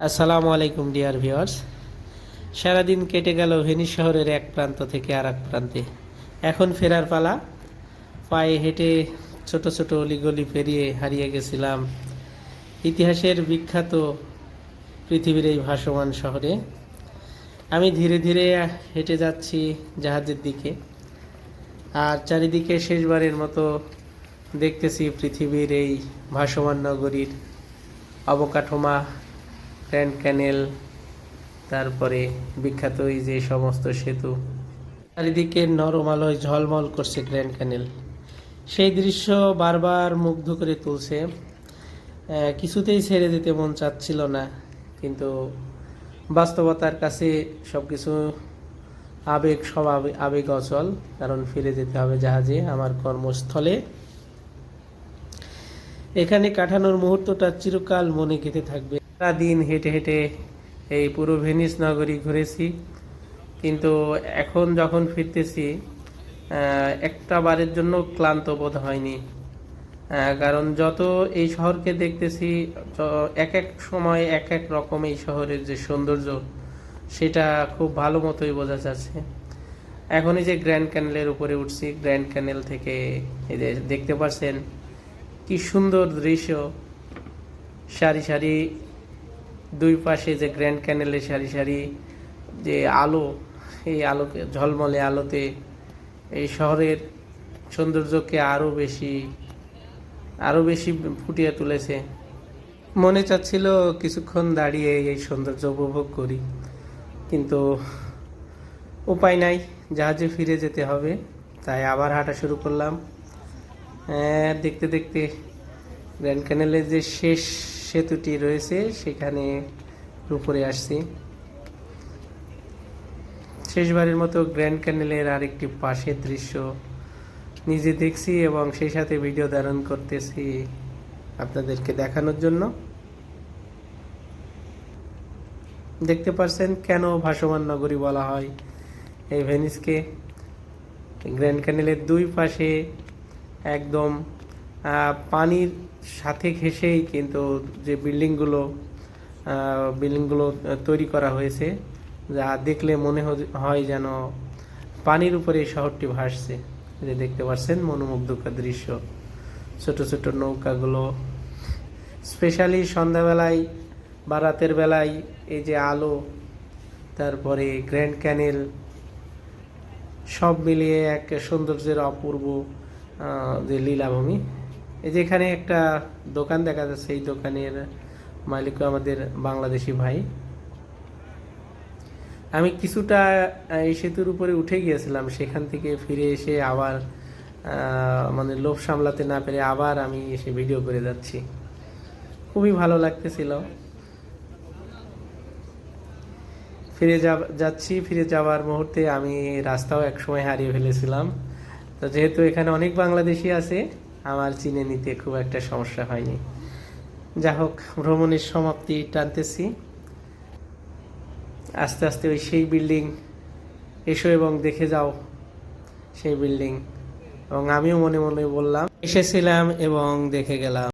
আসসালামু আলাইকুম, dear viewers. সারাদিন কেটে গেল ভেনিস শহরের এক প্রান্ত থেকে আর এক প্রান্তে। এখন ফেরার পালা। পায়ে হেঁটে ছোট ছোট অলিগলি পেরিয়ে হারিয়ে গেছিলাম ইতিহাসের বিখ্যাত পৃথিবীর এই ভাসমান শহরে। আমি ধীরে ধীরে হেঁটে যাচ্ছি জাহাজের দিকে। আর চারিদিকে শেষবারের মতো দেখতেছি পৃথিবীর এই ভাসমান নগরীর অবকাঠামো গ্র্যান্ড ক্যানেল তারপরে বিখ্যাত এই যে সমস্ত সেতু, চারিদিকে নরম আলোয় ঝলমল করছে গ্র্যান্ড ক্যানেল সেই দৃশ্য বারবার মুগ্ধ করে তুলছে। কিছুতেই ছেড়ে দিতে মন চাচ্ছিল না, কিন্তু বাস্তবতার কাছে সব কিছু আবেগ, সব আবেগ অচল, কারণ ফিরে যেতে হবে জাহাজে, আমার কর্মস্থলে। এখানে কাটানোর মুহূর্তটা চিরকাল মনে গেঁথে থাকবে। সারা দিন হেঁটে হেঁটে এই পুরো ভেনিস নগরী ঘুরেছি। কিন্তু এখন যখন ফিরতেছি একটা বারের জন্য ক্লান্ত বোধ হয়নি। কারণ যত এই শহরকে দেখতেছি এক এক সময় এক এক রকম এই শহরের যে সৌন্দর্য, সেটা খুব ভালো মতোই বোঝা যাচ্ছে। এখন এই যে গ্র্যান্ড ক্যানেলের উপরে উঠছি গ্র্যান্ড ক্যানেল থেকে এই যে দেখতে পাচ্ছেন কি সুন্দর দৃশ্য। সারি সারি দুই পাশে যে গ্র্যান্ড ক্যানেলের সারি সারি যে আলো এই আলোকে ঝলমলে আলোতে এই শহরের সৌন্দর্যকে আরও বেশি আরও বেশি ফুটিয়ে তুলেছে। মনে চাচ্ছিল কিছুক্ষণ দাঁড়িয়ে এই সৌন্দর্য উপভোগ করি কিন্তু উপায় নাই জাহাজে ফিরে যেতে হবে তাই আবার হাঁটা শুরু করলাম। হ্যাঁ, দেখতে দেখতে গ্র্যান্ড ক্যানেলের যে শেষ সেতুটি রয়েছে, সেখানে উপরে আসছি। শেষবারের মতো গ্র্যান্ড ক্যানেলের আরেকটি পাশের দৃশ্য নিজে দেখছি এবং সেই সাথে ভিডিও ধারণ করতেছি আপনাদেরকে দেখানোর জন্য। দেখতে পাচ্ছেন কেন ভাসমান নগরী বলা হয় এই ভেনিসকে। গ্র্যান্ড ক্যানেলের দুই পাশে একদম পানির সাথে ঘেসেই কিন্তু যে বিল্ডিংগুলো বিল্ডিংগুলো তৈরি করা হয়েছে, যা দেখলে মনে হয় যেন পানির উপরে এই শহরটি ভাসছে। যে দেখতে পাচ্ছেন, মনোমুগ্ধকর দৃশ্য। ছোট ছোট নৌকাগুলো, স্পেশালি সন্ধ্যাবেলায় বা রাতের বেলায় এই যে আলো, তারপরে গ্র্যান্ড ক্যানেল, সব মিলিয়ে এক সৌন্দর্যের অপূর্ব যে লীলাভূমি। এই যে এখানে একটা দোকান দেখা যাচ্ছে এই দোকানের মালিকও আমাদের বাংলাদেশি ভাই। আমি কিছুটা এই সেতুর উপরে উঠে গিয়েছিলাম, সেখান থেকে ফিরে এসে আবার মানে লোভ সামলাতে না পেরে আবার আমি এসে ভিডিও করে যাচ্ছি। খুবই ভালো লাগতেছিল। ফিরে যা- যাচ্ছি, ফিরে যাওয়ার মুহূর্তে আমি রাস্তাও একসময় হারিয়ে ফেলেছিলাম। তো যেহেতু এখানে অনেক বাংলাদেশি আছে আমার চিনে নিতে খুব একটা সমস্যা হয়নি। যা হোক ভ্রমণের সমাপ্তি টানতেছি। আস্তে আস্তে ওই সেই বিল্ডিং এসো এবং দেখে যাও সেই বিল্ডিং। এবং আমিও মনে মনে বললাম, এসেছিলাম এবং দেখে গেলাম।